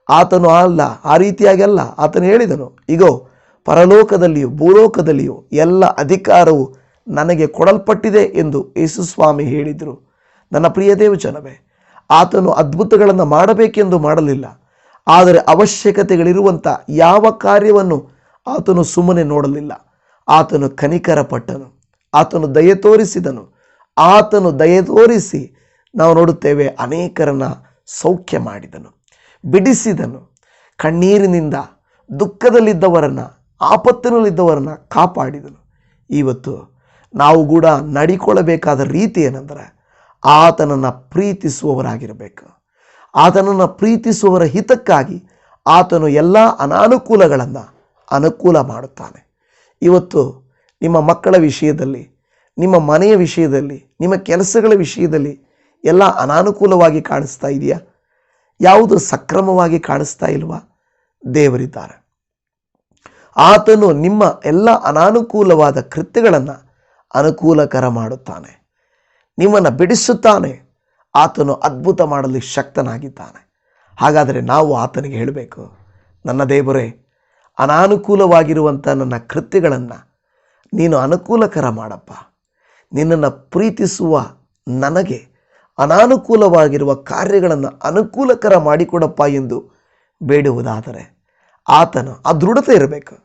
ಆತನು ಅಲ್ಲ, ಆ ರೀತಿಯಾಗಿ ಅಲ್ಲ. ಆತನು ಹೇಳಿದನು, ಇಗೋ, ಪರಲೋಕದಲ್ಲಿಯೂ ಭೂಲೋಕದಲ್ಲಿಯೂ ಎಲ್ಲ ಅಧಿಕಾರವು ನನಗೆ ಕೊಡಲ್ಪಟ್ಟಿದೆ ಎಂದು ಯೇಸುಸ್ವಾಮಿ ಹೇಳಿದರು. ನನ್ನ ಪ್ರಿಯ ದೇವಜನವೇ, ಆತನು ಅದ್ಭುತಗಳನ್ನು ಮಾಡಬೇಕೆಂದು ಮಾಡಲಿಲ್ಲ, ಆದರೆ ಅವಶ್ಯಕತೆಗಳಿರುವಂಥ ಯಾವ ಕಾರ್ಯವನ್ನು ಆತನು ಸುಮ್ಮನೆ ನೋಡಲಿಲ್ಲ. ಆತನು ಕನಿಕರ ಪಟ್ಟನು ಆತನು ದಯೆ ತೋರಿಸಿದನು, ಆತನು ದಯೆ ತೋರಿಸಿ ನಾವು ನೋಡುತ್ತೇವೆ ಅನೇಕರನ್ನು ಸೌಖ್ಯ ಮಾಡಿದನು. ಬಿಡಿಸಿದನು. ಕಣ್ಣೀರಿನಿಂದ ದುಃಖದಲ್ಲಿದ್ದವರನ್ನು, ಆಪತ್ತಿನಲ್ಲಿದ್ದವರನ್ನು ಕಾಪಾಡಿದನು. ಇವತ್ತು ನಾವು ಕೂಡ ನಡಿಕೊಳ್ಳಬೇಕಾದ ರೀತಿ ಏನೆಂದರೆ, ಆತನನ್ನು ಪ್ರೀತಿಸುವವರಾಗಿರಬೇಕು. ಆತನನ್ನು ಪ್ರೀತಿಸುವವರ ಹಿತಕ್ಕಾಗಿ ಆತನು ಎಲ್ಲ ಅನಾನುಕೂಲಗಳನ್ನು ಅನುಕೂಲ ಮಾಡುತ್ತಾನೆ. ಇವತ್ತು ನಿಮ್ಮ ಮಕ್ಕಳ ವಿಷಯದಲ್ಲಿ, ನಿಮ್ಮ ಮನೆಯ ವಿಷಯದಲ್ಲಿ, ನಿಮ್ಮ ಕೆಲಸಗಳ ವಿಷಯದಲ್ಲಿ ಎಲ್ಲ ಅನಾನುಕೂಲವಾಗಿ ಕಾಣಿಸ್ತಾ ಇದೆಯಾ? ಯಾವುದು ಸಕ್ರಮವಾಗಿ ಕಾಣಿಸ್ತಾ ಇಲ್ವಾ? ದೇವರಿದ್ದಾರೆ. ಆತನು ನಿಮ್ಮ ಎಲ್ಲ ಅನಾನುಕೂಲವಾದ ಕೃತ್ಯಗಳನ್ನು ಅನುಕೂಲಕರ ಮಾಡುತ್ತಾನೆ. ನಿಮ್ಮನ್ನು ಬಿಡಿಸುತ್ತಾನೆ. ಆತನು ಅದ್ಭುತ ಮಾಡಲು ಶಕ್ತನಾಗಿದ್ದಾನೆ. ಹಾಗಾದರೆ ನಾವು ಆತನಿಗೆ ಹೇಳಬೇಕು, ನನ್ನ ದೇವರೇ ಅನಾನುಕೂಲವಾಗಿರುವಂಥ ನನ್ನ ಕೃತ್ಯಗಳನ್ನು ನೀನು ಅನುಕೂಲಕರ ಮಾಡಪ್ಪ. ನಿನ್ನನ್ನು ಪ್ರೀತಿಸುವ ನನಗೆ ಅನಾನುಕೂಲವಾಗಿರುವ ಕಾರ್ಯಗಳನ್ನು ಅನುಕೂಲಕರ ಮಾಡಿಕೊಡಪ್ಪ ಎಂದು ಬೇಡುವುದಾದರೆ ಆತನು ಆ ದೃಢತೆ ಇರಬೇಕು.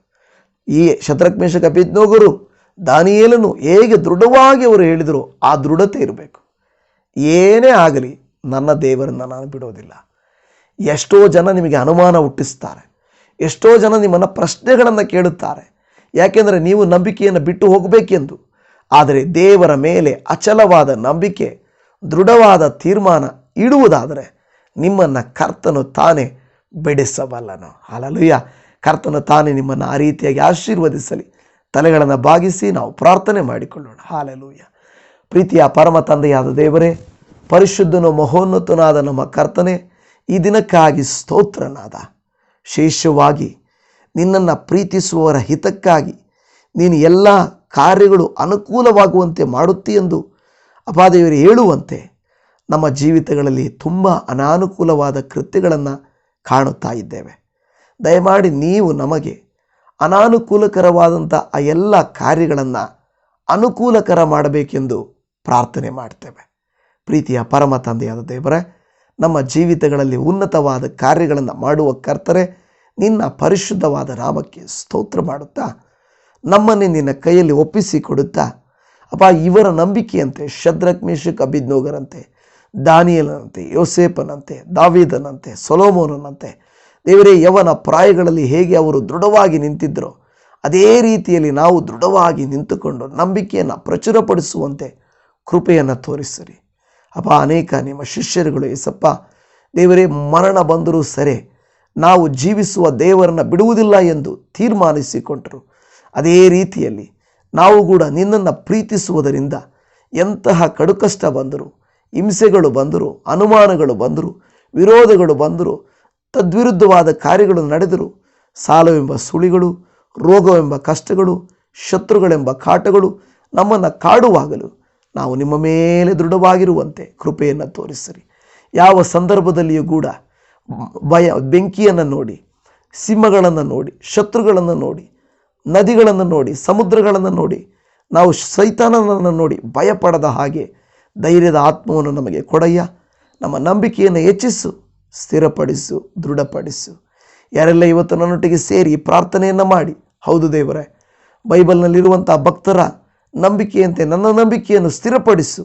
ಈ ಶತ್ರಘ್ನೇಶ ಕಪಿಜ್ಞೋಗರು ದಾನಿಯೇಲನು ಹೇಗೆ ದೃಢವಾಗಿ ಅವರು ಹೇಳಿದರು ಆ ದೃಢತೆ ಇರಬೇಕು. ಏನೇ ಆಗಲಿ ನನ್ನ ದೇವರನ್ನು ನಾನು ಬಿಡೋದಿಲ್ಲ ಎಷ್ಟೋ ಜನ ನಿಮಗೆ ಅನುಮಾನ ಹುಟ್ಟಿಸ್ತಾರೆ ಎಷ್ಟೋ ಜನ ನಿಮ್ಮನ್ನು ಪ್ರಶ್ನೆಗಳನ್ನು ಕೇಳುತ್ತಾರೆ. ಯಾಕೆಂದರೆ ನೀವು ನಂಬಿಕೆಯನ್ನು ಬಿಟ್ಟು ಹೋಗಬೇಕೆಂದು. ಆದರೆ ದೇವರ ಮೇಲೆ ಅಚಲವಾದ ನಂಬಿಕೆ ದೃಢವಾದ ತೀರ್ಮಾನ ಇಡುವುದಾದರೆ ನಿಮ್ಮನ್ನು ಕರ್ತನು ತಾನೇ ಬೆಳೆಸಬಲ್ಲನು. ಅಲಲುಯ್ಯ ಕರ್ತನು ತಾನೇ ನಿಮ್ಮನ್ನು ಆ ರೀತಿಯಾಗಿ ಆಶೀರ್ವದಿಸಲಿ. ತಲೆಗಳನ್ನು ಬಾಗಿಸಿ ನಾವು ಪ್ರಾರ್ಥನೆ ಮಾಡಿಕೊಳ್ಳೋಣ. ಹಾಲಲೂಯ್ಯ ಪ್ರೀತಿಯ ಪರಮ ತಂದೆಯಾದ ದೇವರೇ, ಪರಿಶುದ್ಧನು ಮಹೋನ್ನತನಾದ ನಮ್ಮ ಕರ್ತನೆ, ಈ ದಿನಕ್ಕಾಗಿ ಸ್ತೋತ್ರನಾದ. ಶೇಷವಾಗಿ ನಿನ್ನನ್ನು ಪ್ರೀತಿಸುವವರ ಹಿತಕ್ಕಾಗಿ ನೀನು ಎಲ್ಲ ಕಾರ್ಯಗಳು ಅನುಕೂಲವಾಗುವಂತೆ ಮಾಡುತ್ತಿ ಎಂದು ಅಪಾದೇವರು ಹೇಳುವಂತೆ ನಮ್ಮ ಜೀವಿತಗಳಲ್ಲಿ ತುಂಬ ಅನಾನುಕೂಲವಾದ ಕೃತ್ಯಗಳನ್ನು ಕಾಣುತ್ತಾ ಇದ್ದೇವೆ. ದಯಮಾಡಿ ನೀವು ನಮಗೆ ಅನಾನುಕೂಲಕರವಾದಂಥ ಆ ಎಲ್ಲ ಕಾರ್ಯಗಳನ್ನು ಅನುಕೂಲಕರ ಮಾಡಬೇಕೆಂದು ಪ್ರಾರ್ಥನೆ ಮಾಡ್ತೇವೆ. ಪ್ರೀತಿಯ ಪರಮ ತಂದೆಯಾದ ದೇವರೇ, ನಮ್ಮ ಜೀವಿತಗಳಲ್ಲಿ ಉನ್ನತವಾದ ಕಾರ್ಯಗಳನ್ನು ಮಾಡುವ ಕರ್ತರೆ, ನಿನ್ನ ಪರಿಶುದ್ಧವಾದ ನಾಮಕ್ಕೆ ಸ್ತೋತ್ರ ಮಾಡುತ್ತಾ, ನಮ್ಮನ್ನೇ ನಿನ್ನ ಕೈಯಲ್ಲಿ ಒಪ್ಪಿಸಿ ಕೊಡುತ್ತಾ ಅಪ್ಪ, ಇವರ ನಂಬಿಕೆಯಂತೆ, ಶದ್ರಕ್ ಮೇಷಕ್ ಅಭಿಜ್ಞೋಗರಂತೆ ದಾನಿಯಲನಂತೆ ಯೋಸೇಪನಂತೆ ದಾವೀದನಂತೆ, ಸೊಲೋಮೋನನಂತೆ, ದೇವರೇ, ಯವನ ಪ್ರಾಯಗಳಲ್ಲಿ ಹೇಗೆ ಅವರು ದೃಢವಾಗಿ ನಿಂತಿದ್ದರೋ ಅದೇ ರೀತಿಯಲ್ಲಿ ನಾವು ದೃಢವಾಗಿ ನಿಂತುಕೊಂಡು ನಂಬಿಕೆಯನ್ನು ಪ್ರಚುರಪಡಿಸುವಂತೆ ಕೃಪೆಯನ್ನು ತೋರಿಸಿರಿ ಅಪ್ಪ, ಅನೇಕ ನಿಮ್ಮ ಶಿಷ್ಯರುಗಳು, ಏಸಪ್ಪ, ದೇವರೇ, ಮರಣ ಬಂದರೂ ಸರಿ, ನಾವು ಜೀವಿಸುವ ದೇವರನ್ನು ಬಿಡುವುದಿಲ್ಲ ಎಂದು ತೀರ್ಮಾನಿಸಿಕೊಂಡರು. ಅದೇ ರೀತಿಯಲ್ಲಿ ನಾವು ಕೂಡ ನಿನ್ನನ್ನು ಪ್ರೀತಿಸುವುದರಿಂದ ಎಂತಹ ಕಡುಕಷ್ಟ ಬಂದರು, ಹಿಂಸೆಗಳು ಬಂದರು, ಅನುಮಾನಗಳು ಬಂದರು, ವಿರೋಧಗಳು ಬಂದರು, ತದ್ವಿರುದ್ಧವಾದ ಕಾರ್ಯಗಳು ನಡೆದರು, ಸಾಲವೆಂಬ ಸುಳಿಗಳು, ರೋಗವೆಂಬ ಕಷ್ಟಗಳು, ಶತ್ರುಗಳೆಂಬ ಕಾಟಗಳು ನಮ್ಮನ್ನು ಕಾಡುವಾಗಲು ನಾವು ನಿಮ್ಮ ಮೇಲೆ ದೃಢವಾಗಿರುವಂತೆ ಕೃಪೆಯನ್ನು ತೋರಿಸಿರಿ. ಯಾವ ಸಂದರ್ಭದಲ್ಲಿಯೂ ಕೂಡ ಭಯ, ಬೆಂಕಿಯನ್ನು ನೋಡಿ, ಸಿಂಹಗಳನ್ನು ನೋಡಿ, ಶತ್ರುಗಳನ್ನು ನೋಡಿ ನದಿಗಳನ್ನು ನೋಡಿ, ಸಮುದ್ರಗಳನ್ನು ನೋಡಿ, ನಾವು ಸೈತಾನನನ್ನು ನೋಡಿ ಭಯಪಡದ ಹಾಗೆ ಧೈರ್ಯದ ಆತ್ಮವನ್ನು ನಮಗೆ ಕೊಡಯ್ಯ. ನಮ್ಮ ನಂಬಿಕೆಯನ್ನು ಹೆಚ್ಚಿಸು, ಸ್ಥಿರಪಡಿಸು, ದೃಢಪಡಿಸು. ಯಾರೆಲ್ಲ ಇವತ್ತು ನನ್ನೊಟ್ಟಿಗೆ ಸೇರಿ ಪ್ರಾರ್ಥನೆಯನ್ನು ಮಾಡಿ, ಹೌದು ದೇವರೇ ಬೈಬಲ್ನಲ್ಲಿರುವಂಥ ಭಕ್ತರ ನಂಬಿಕೆಯಂತೆ ನನ್ನ ನಂಬಿಕೆಯನ್ನು ಸ್ಥಿರಪಡಿಸು.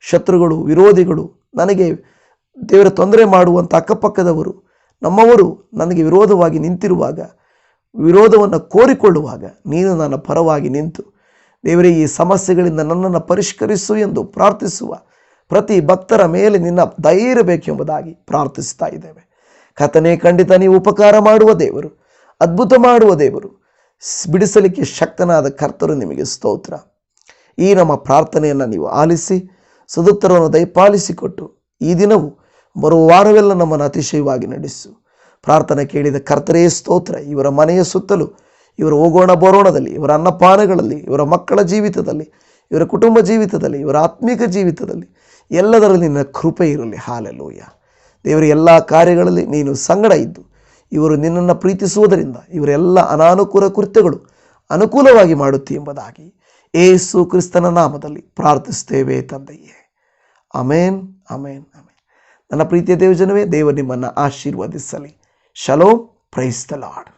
ಶತ್ರುಗಳು, ವಿರೋಧಿಗಳು, ನನಗೆ ದೇವರ ತೊಂದರೆ ಮಾಡುವಂಥ ಅಕ್ಕಪಕ್ಕದವರು, ನಮ್ಮವರು ನನಗೆ ವಿರೋಧವಾಗಿ ನಿಂತಿರುವಾಗ ವಿರೋಧವನ್ನು ಕೋರಿಕೊಳ್ಳುವಾಗ ನೀನು ನನ್ನ ಪರವಾಗಿ ನಿಂತು, ದೇವರೇ, ಈ ಸಮಸ್ಯೆಗಳಿಂದ ನನ್ನನ್ನು ಪರಿಷ್ಕರಿಸು ಎಂದು ಪ್ರಾರ್ಥಿಸುವ ಪ್ರತಿ ಭಕ್ತರ ಮೇಲೆ ನಿನ್ನ ಧೈರ್ಯ ಬೇಕೆಂಬುದಾಗಿ ಪ್ರಾರ್ಥಿಸ್ತಾ ಇದ್ದೇವೆ. ಕಥನೆ ಖಂಡಿತ ನೀವು ಉಪಕಾರ ಮಾಡುವ ದೇವರು, ಅದ್ಭುತ ಮಾಡುವ ದೇವರು, ಬಿಡಿಸಲಿಕ್ಕೆ ಶಕ್ತನಾದ ಕರ್ತರು ನಿಮಗೆ ಸ್ತೋತ್ರ. ಈ ನಮ್ಮ ಪ್ರಾರ್ಥನೆಯನ್ನು ನೀವು ಆಲಿಸಿ, ಸದುತ್ತರವನ್ನು ದಯಪಾಲಿಸಿಕೊಟ್ಟು, ಈ ದಿನವು ಬರುವ ವಾರವೆಲ್ಲ ನಮ್ಮನ್ನು ಅತಿಶಯವಾಗಿ ನಡೆಸು. ಪ್ರಾರ್ಥನೆ ಕೇಳಿದ ಕರ್ತರೇ ಸ್ತೋತ್ರ. ಇವರ ಮನೆಯ ಸುತ್ತಲೂ, ಇವರ ಹೋಗೋಣ ಬರೋಣದಲ್ಲಿ, ಇವರ ಅನ್ನಪಾನಗಳಲ್ಲಿ, ಇವರ ಮಕ್ಕಳ ಜೀವಿತದಲ್ಲಿ, ಇವರ ಕುಟುಂಬ ಜೀವಿತದಲ್ಲಿ, ಇವರ ಆತ್ಮಿಕ ಜೀವಿತದಲ್ಲಿ ಎಲ್ಲದರಲ್ಲಿ ನಿನ್ನ ಕೃಪೆ ಇರಲಿ. ಹಾಲೆಲೋಯ. ದೇವರ, ಎಲ್ಲ ಕಾರ್ಯಗಳಲ್ಲಿ ನೀನು ಸಂಗಡ ಇದ್ದು, ಇವರು ನಿನ್ನನ್ನು ಪ್ರೀತಿಸುವುದರಿಂದ ಇವರೆಲ್ಲ ಅನಾನುಕೂಲ ಕೃತ್ಯಗಳು ಅನುಕೂಲವಾಗಿ ಮಾಡುತ್ತಿ ಎಂಬುದಾಗಿ ಏಸು ಕ್ರಿಸ್ತನ ನಾಮದಲ್ಲಿ ಪ್ರಾರ್ಥಿಸ್ತೇವೆ ತಂದೆಯೇ. ಅಮೇನ್ ಅಮೇನ್ ಅಮೇನ್ ನನ್ನ ಪ್ರೀತಿಯ ದೇವಜನವೇ, ದೇವರು ನಿಮ್ಮನ್ನು ಆಶೀರ್ವದಿಸಲಿ. ಶಲೋ ಪ್ರೈಸ್ ದ ಲಾರ್ಡ್